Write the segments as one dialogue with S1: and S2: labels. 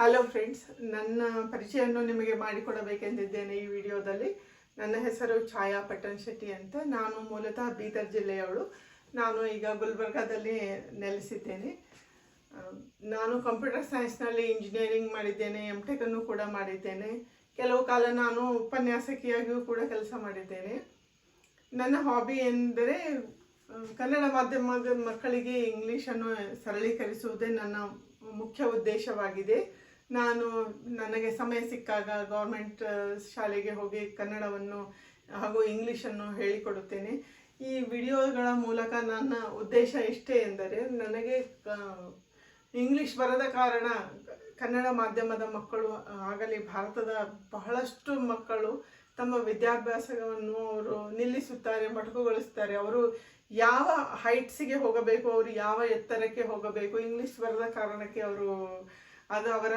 S1: Hello friends ನನ್ನ ಪರಿಚಯವನ್ನು ನಿಮಗೆ ಮಾಡಿಕೊಡಬೇಕೆಂದಿದ್ದೇನೆ ಈ ವಿಡಿಯೋದಲ್ಲಿ. ನನ್ನ ಹೆಸರು ಛಾಯಾ ಪಟ್ಟಣ್ ಶೆಟ್ಟಿ ಅಂತ. ನಾನು ಮೂಲತಃ ಬೀದರ್ ಜಿಲ್ಲೆಯವಳು. ನಾನು ಈಗ ಗುಲ್ಬರ್ಗಾದಲ್ಲಿ ನೆಲೆಸಿದ್ದೇನೆ. ನಾನು ಕಂಪ್ಯೂಟರ್ ಸೈನ್ಸ್ನಲ್ಲಿ ಇಂಜಿನಿಯರಿಂಗ್ ಮಾಡಿದ್ದೇನೆ ಎಂ ಟೆಕನ್ನು ಕೂಡ ಮಾಡಿದ್ದೇನೆ. ಕೆಲವು ಕಾಲ ನಾನು ಉಪನ್ಯಾಸಕಿಯಾಗಿಯೂ ಕೂಡ ಕೆಲಸ ಮಾಡಿದ್ದೇನೆ. ನನ್ನ ಹಾಬಿ ಎಂದರೆ ಕನ್ನಡ ಮಾಧ್ಯಮದ ಮಕ್ಕಳಿಗೆ ಇಂಗ್ಲೀಷನ್ನು ಸರಳೀಕರಿಸುವುದೇ ನನ್ನ ಮುಖ್ಯ ಉದ್ದೇಶವಾಗಿದೆ. ನಾನು ನನಗೆ ಸಮಯ ಸಿಕ್ಕಾಗ ಗೌರ್ಮೆಂಟ್ ಶಾಲೆಗೆ ಹೋಗಿ ಕನ್ನಡವನ್ನು ಹಾಗೂ ಇಂಗ್ಲೀಷನ್ನು ಹೇಳಿಕೊಡುತ್ತೇನೆ. ಈ ವಿಡಿಯೋಗಳ ಮೂಲಕ ನನ್ನ ಉದ್ದೇಶ ಇಷ್ಟೇ ಎಂದರೆ ನನಗೆ ಇಂಗ್ಲಿಷ್ ಬರದ ಕಾರಣ ಕನ್ನಡ ಮಾಧ್ಯಮದ ಮಕ್ಕಳು, ಆಗಲಿ ಭಾರತದ ಬಹಳಷ್ಟು ಮಕ್ಕಳು ತಮ್ಮ ವಿದ್ಯಾಭ್ಯಾಸವನ್ನು ಅವರು ನಿಲ್ಲಿಸುತ್ತಾರೆ ಮೊಟಕುಗೊಳಿಸ್ತಾರೆ ಅವರು ಯಾವ ಹೈಟ್ಸಿಗೆ ಹೋಗಬೇಕು, ಅವರು ಯಾವ ಎತ್ತರಕ್ಕೆ ಹೋಗಬೇಕು, ಇಂಗ್ಲಿಷ್ ಬರದ ಕಾರಣಕ್ಕೆ ಅವರು ಅದು ಅವರ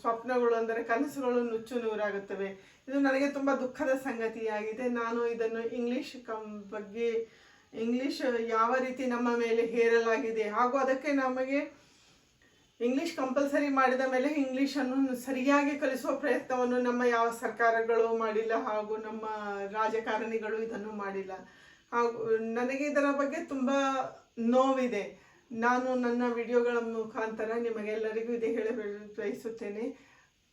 S1: ಸ್ವಪ್ನಗಳು ಅಂದರೆ ಕನಸುಗಳು ನುಚ್ಚು ನೂರಾಗುತ್ತವೆ. ಇದು ನನಗೆ ತುಂಬ ದುಃಖದ ಸಂಗತಿಯಾಗಿದೆ. ನಾನು ಇದನ್ನು ಇಂಗ್ಲಿಷ್ ಕಂ, ಬಗ್ಗೆ ಇಂಗ್ಲಿಷ್ ಯಾವ ರೀತಿ ನಮ್ಮ ಮೇಲೆ ಹೇರಲಾಗಿದೆ ಹಾಗೂ ಅದಕ್ಕೆ ನಮಗೆ ಇಂಗ್ಲೀಷ್ ಕಂಪಲ್ಸರಿ ಮಾಡಿದ ಮೇಲೆ ಇಂಗ್ಲೀಷನ್ನು ಸರಿಯಾಗಿ ಕಲಿಸುವ ಪ್ರಯತ್ನವನ್ನು ನಮ್ಮ ಯಾವ ಸರ್ಕಾರಗಳು ಮಾಡಿಲ್ಲ ಹಾಗೂ ನಮ್ಮ ರಾಜಕಾರಣಿಗಳು ಇದನ್ನು ಮಾಡಿಲ್ಲ. ಹಾಗೂ ನನಗೆ ಇದರ ಬಗ್ಗೆ ತುಂಬ ನೋವಿದೆ. ನಾನು ನನ್ನ ವಿಡಿಯೋಗಳ ಮುಖಾಂತರ ನಿಮಗೆಲ್ಲರಿಗೂ ಇದೇ ಹೇಳ ಬಯಸುತ್ತೇನೆ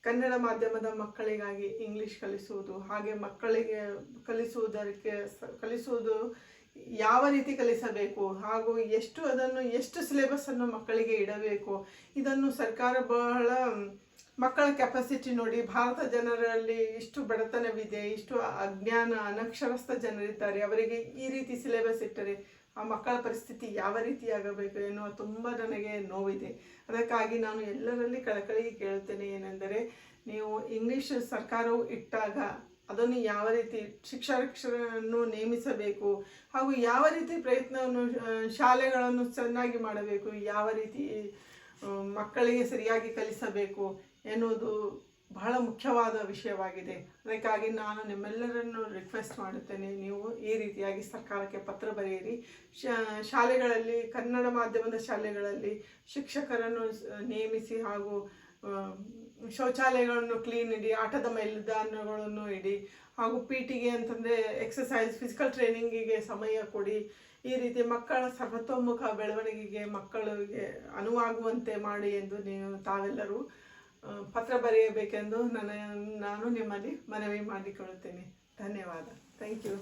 S1: ಕನ್ನಡ ಮಾಧ್ಯಮದ ಮಕ್ಕಳಿಗಾಗಿ ಇಂಗ್ಲಿಷ್ ಕಲಿಸುವುದು, ಹಾಗೆ ಮಕ್ಕಳಿಗೆ ಕಲಿಸುವುದಕ್ಕೆ ಕಲಿಸುವುದು ಯಾವ ರೀತಿ ಕಲಿಸಬೇಕು, ಹಾಗೂ ಎಷ್ಟು ಅದನ್ನು, ಎಷ್ಟು ಸಿಲೆಬಸ್ಸನ್ನು ಮಕ್ಕಳಿಗೆ ಇಡಬೇಕು, ಇದನ್ನು ಸರ್ಕಾರ ಬಹಳ, ಮಕ್ಕಳ ಕೆಪಾಸಿಟಿ ನೋಡಿ ಭಾರತ ಜನರಲ್ಲಿ ಇಷ್ಟು ಬಡತನವಿದೆ, ಇಷ್ಟು ಅಜ್ಞಾನ, ಅನಕ್ಷರಸ್ಥ ಜನರಿದ್ದಾರೆ, ಅವರಿಗೆ ಈ ರೀತಿ ಸಿಲೆಬಸ್ ಇಟ್ಟರೆ ಆ ಮಕ್ಕಳ ಪರಿಸ್ಥಿತಿ ಯಾವ ರೀತಿಯಾಗಬೇಕು ಎನ್ನುವ ತುಂಬ ನನಗೆ ನೋವಿದೆ. ಅದಕ್ಕಾಗಿ ನಾನು ಎಲ್ಲರಲ್ಲಿ ಕಳಕಳಿ ಕೇಳುತ್ತೇನೆ ಏನೆಂದರೆ, ನೀವು ಇಂಗ್ಲೀಷ್ ಸರ್ಕಾರವು ಇಟ್ಟಾಗ ಅದನ್ನು ಯಾವ ರೀತಿ ಶಿಕ್ಷಕರನ್ನು ನೇಮಿಸಬೇಕು ಹಾಗೂ ಯಾವ ರೀತಿ ಪ್ರಯತ್ನವನ್ನು ಶಾಲೆಗಳನ್ನು ಚೆನ್ನಾಗಿ ಮಾಡಬೇಕು, ಯಾವ ರೀತಿ ಮಕ್ಕಳಿಗೆ ಸರಿಯಾಗಿ ಕಲಿಸಬೇಕು ಎನ್ನುವುದು ಬಹಳ ಮುಖ್ಯವಾದ ವಿಷಯವಾಗಿದೆ. ಅದಕ್ಕಾಗಿ ನಾನು ನಿಮ್ಮೆಲ್ಲರನ್ನು ರಿಕ್ವೆಸ್ಟ್ ಮಾಡುತ್ತೇನೆ. ನೀವು ಈ ರೀತಿಯಾಗಿ ಸರ್ಕಾರಕ್ಕೆ ಪತ್ರ ಬರೆಯಿರಿ. ಶಾಲೆಗಳಲ್ಲಿ, ಕನ್ನಡ ಮಾಧ್ಯಮದ ಶಾಲೆಗಳಲ್ಲಿ ಶಿಕ್ಷಕರನ್ನು ನೇಮಿಸಿ ಹಾಗೂ ಶೌಚಾಲಯಗಳನ್ನು ಕ್ಲೀನ್ ಇಡಿ, ಆಟದ ಮೈದಾನಗಳನ್ನು ಇಡಿ ಹಾಗೂ ಪಿ ಟಿಗೆ ಅಂತಂದರೆ ಎಕ್ಸಸೈಸ್ ಫಿಸಿಕಲ್ ಟ್ರೈನಿಂಗಿಗೆ ಸಮಯ ಕೊಡಿ. ಈ ರೀತಿ ಮಕ್ಕಳ ಸರ್ವತೋಮುಖ ಬೆಳವಣಿಗೆಗೆ ಮಕ್ಕಳಿಗೆ ಅನುವಾಗುವಂತೆ ಮಾಡಿ ಎಂದು ನೀವು ತಾವೆಲ್ಲರೂ ಪತ್ರ ಬರೆಯಬೇಕೆಂದು ನನ್ನ ನಾನು ನಿಮ್ಮಲ್ಲಿ ಮನವಿ ಮಾಡಿಕೊಳ್ಳುತ್ತೇನೆ. ಧನ್ಯವಾದ. Thank you